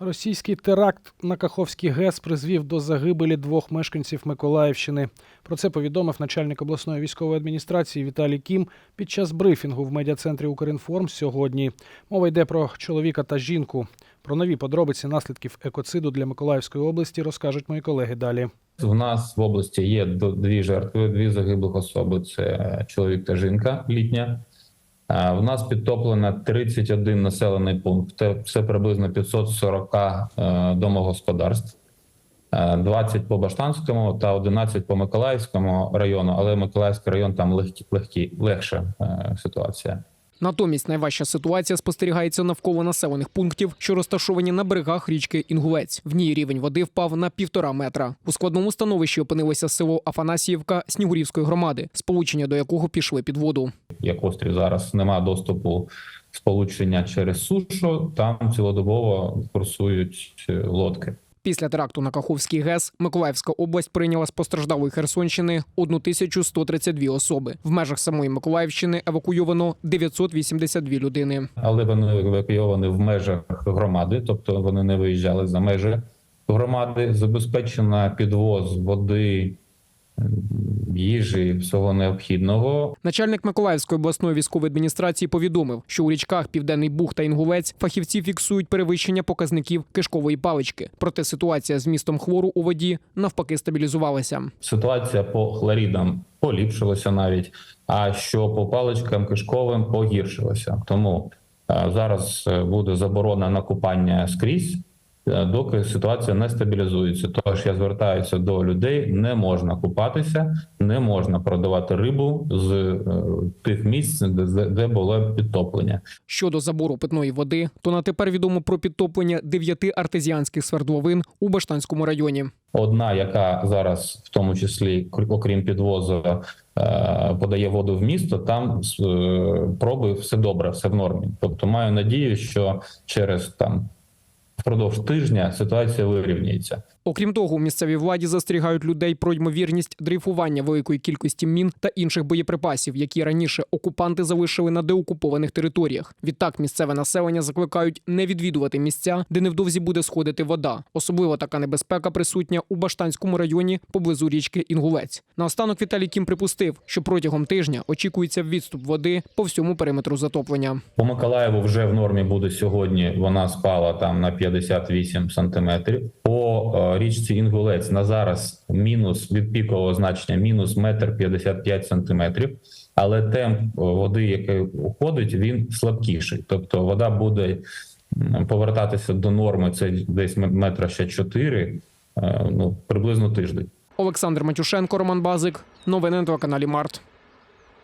Російський теракт на Каховський ГЕС призвів до загибелі двох мешканців Миколаївщини. Про це повідомив начальник обласної військової адміністрації Віталій Кім під час брифінгу в медіа-центрі Укрінформ сьогодні. Мова йде про чоловіка та жінку. Про нові подробиці наслідків екоциду для Миколаївської області розкажуть мої колеги далі. У нас в області є дві жертви, дві загиблих особи. Це чоловік та жінка літня. В нас підтоплено 31 населений пункт. Це- Це приблизно 540 е, домогосподарств. Е, 20 по Баштанському та 11 по Миколаївському району, але Миколаївський район там легкі, легкі, легша е, ситуація. Натомість найважча ситуація спостерігається навколо населених пунктів, що розташовані на берегах річки Інгулець. В ній рівень води впав на півтора метра. У складному становищі опинилося село Афанасіївка Снігурівської громади, сполучення до якого пішли під воду. Як острів зараз немає доступу сполучення через сушу, там цілодобово курсують е, лодки. Після теракту на Каховський ГЕС Миколаївська область прийняла з постраждалої Херсонщини 1132 особи. В межах самої Миколаївщини евакуйовано 982 людини. але вони евакуйовані в межах громади, тобто вони не виїжджали за межі громади. Забезпечено підвоз води, їжі, всього необхідного. Начальник Миколаївської обласної військової адміністрації повідомив, що у річках Південний Буг та Інгулець фахівці фіксують перевищення показників кишкової палички. Проте ситуація з містом хлору у воді навпаки стабілізувалася. Ситуація по хлорідам поліпшилася навіть, а що по паличкам кишковим погіршилася. Тому е, зараз е, буде заборона на купання скрізь. Е, Доки ситуація не стабілізується, тож я звертаюся до людей: не можна купатися, не можна продавати рибу з е, тих місць, де, де було підтоплення. Щодо забору питної води, то на тепер відомо про підтоплення дев'яти артезіанських свердловин у Баштанському районі. Одна, яка зараз, в тому числі, кр- окрім підвозу, е, подає воду в місто, там проби все добре, все в нормі. Тобто маю надію, що через там впродовж тижня ситуація вирівняється. Окрім того, у місцевій владі застерігають людей про ймовірність дрейфування великої кількості мін та інших боєприпасів, які раніше окупанти залишили на деокупованих територіях. Відтак місцеве населення закликають не відвідувати місця, де невдовзі буде сходити вода. Особливо така небезпека присутня у Баштанському районі поблизу річки Інгулець. Наостанок Віталій Кім припустив, що протягом тижня очікується відступ води по всьому периметру затоплення. По Миколаєву вже в нормі буде сьогодні. Вона спала там на 58 сантиметрів. По е, річці Інгулець на зараз мінус від пікового значення мінус метр 55 сантиметрів. Але темп е, води, який уходить, він слабкіший. Тобто вода буде повертатися до норми. Це десь метра ще 4, ну приблизно тиждень. Олександр Матюшенко, Роман Базик. Новини на телеканалі Март.